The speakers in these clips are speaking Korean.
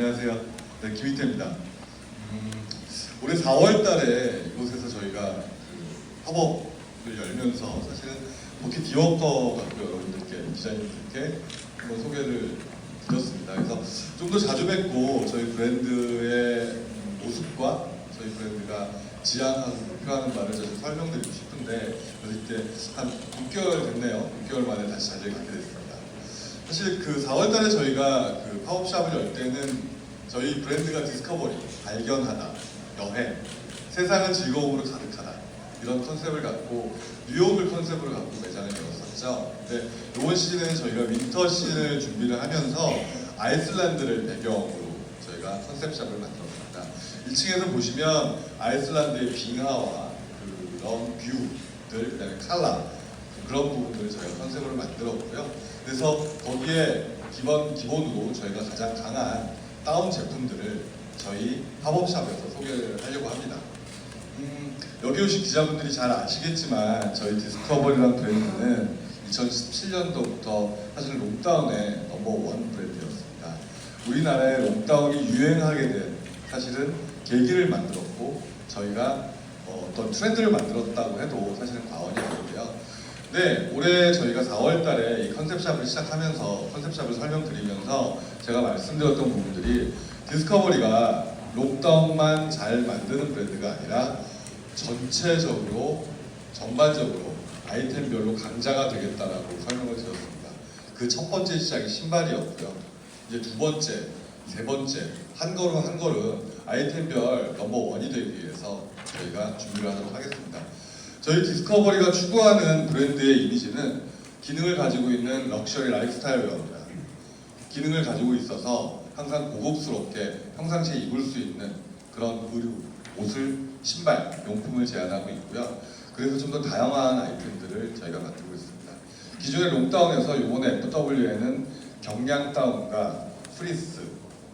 안녕하세요. 네, 김희태입니다. 음, 올해 4월 달에 이곳에서 저희가 그 팝업을 열면서 사실은 포켓 디워커 갖고 여러분들께, 기자님들께 한번 소개를 드렸습니다. 그래서 좀 더 자주 뵙고 저희 브랜드의 모습과 저희 브랜드가 지향하고 목표하는 바를 좀 설명드리고 싶은데 그래서 이때 한 6개월 됐네요. 6개월 만에 다시 자리를 갖게 됐습니다. 사실 그 4월 달에 저희가 그 팝업샵을 열 때는 저희 브랜드가 디스커버리, 발견하다, 여행, 세상은 즐거움으로 가득하다 이런 컨셉을 갖고 뉴욕을 컨셉으로 갖고 매장을 열었었죠. 근데 이번 시즌에는 저희가 윈터 시즌을 준비를 하면서 아이슬란드를 배경으로 저희가 컨셉샵을 만들었습니다. 1층에서 보시면 아이슬란드의 빙하와 그런 뷰들, 그다음에 칼라 그런 부분들을 저희가 컨셉으로 만들었고요. 그래서 거기에 기본 기본으로 저희가 가장 강한 다운 제품들을 저희 팝업샵에서 소개를 하려고 합니다. 음, 여기 오신 기자분들이 잘 아시겠지만 저희 디스커버리라는 브랜드는 2017년도부터 사실 롱다운의 넘버원 브랜드였습니다. 우리나라에 롱다운이 유행하게 된 사실은 계기를 만들었고 저희가 어, 어떤 트렌드를 만들었다고 해도 아니고요. 네, 올해 저희가 4월 달에 이 컨셉샵을 시작하면서 컨셉샵을 설명드리면서 제가 말씀드렸던 부분들이 디스커버리가 록다운만 잘 만드는 브랜드가 아니라 전체적으로 전반적으로 아이템별로 강자가 되겠다라고 설명을 드렸습니다. 그 첫 번째 시작이 신발이었고요. 이제 두 번째, 세 번째 한 걸음 한 걸음 아이템별 넘버 원이 되기 위해서 저희가 준비를 하도록 하겠습니다. 저희 디스커버리가 추구하는 브랜드의 이미지는 기능을 가지고 있는 럭셔리 라이프스타일 웨어입니다. 기능을 가지고 있어서 항상 고급스럽게 평상시에 입을 수 있는 그런 의류, 옷을, 신발, 용품을 제안하고 있고요. 그래서 좀 더 다양한 아이템들을 저희가 만들고 있습니다. 기존의 롱다운에서 이번에 FW에는 경량다운과 프리스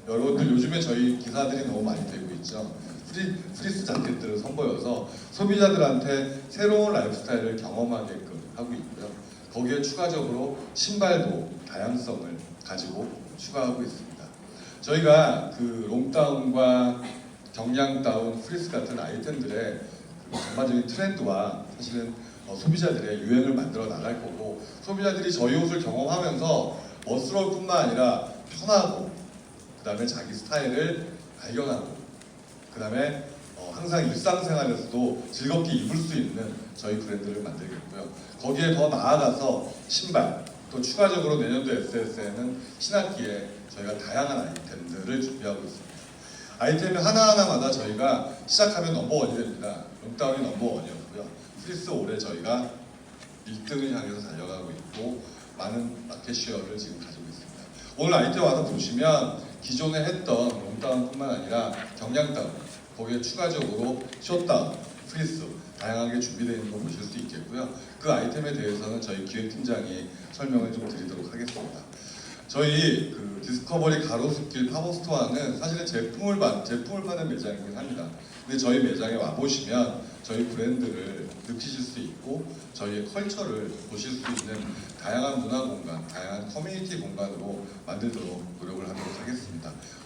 여러분들 요즘에 저희 기사들이 너무 많이 되고 있죠. 프리, 프리스 자켓들을 선보여서 소비자들한테 새로운 라이프스타일을 경험하게끔 하고 있고요. 거기에 추가적으로 신발도 다양성을 가지고 추가하고 있습니다. 저희가 그 롱다운과 경량다운, 프리스 같은 아이템들의 그 전반적인 트렌드와 사실은 어, 소비자들의 유행을 만들어 나갈 거고 소비자들이 저희 옷을 경험하면서 멋스러울 뿐만 아니라 편하고 그 다음에 자기 스타일을 발견하고 그 다음에 어, 항상 일상생활에서도 즐겁게 입을 수 있는 저희 브랜드를 만들겠고요. 거기에 더 나아가서 신발 또 추가적으로 내년도 SS에는 신학기에 저희가 다양한 아이템들을 준비하고 있습니다. 아이템 하나하나마다 저희가 시작하면 넘버원이 됩니다. 롱다운이 넘버원이었고요. 프리스 올해 저희가 1등을 향해서 달려가고 있고 많은 마켓 쉐어를 지금 가지고 있습니다. 오늘 아이템 와서 보시면 기존에 했던 롱다운뿐만 아니라 경량다운 거기에 추가적으로 숏다운, 프리스 다양하게 준비되어 있는 거 보실 수 있겠고요. 그 아이템에 대해서는 저희 기획팀장이 설명을 좀 드리도록 하겠습니다. 저희 그 디스커버리 가로수길 팝업스토어는 사실은 제품을 만 제품을 파는 매장이긴 합니다. 근데 저희 매장에 와 보시면 저희 브랜드를 느끼실 수 있고 저희의 컬처를 보실 수 있는 다양한 문화 공간, 다양한 커뮤니티 공간으로 만들도록 노력을 하겠습니다.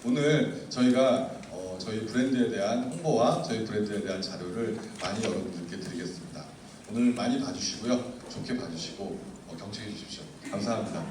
오늘 저희가 어, 저희 브랜드에 대한 홍보와 저희 브랜드에 대한 자료를 많이 여러분들께 드리겠습니다. 오늘 많이 봐주시고요, 좋게 봐주시고 어, 경청해 주십시오. 감사합니다.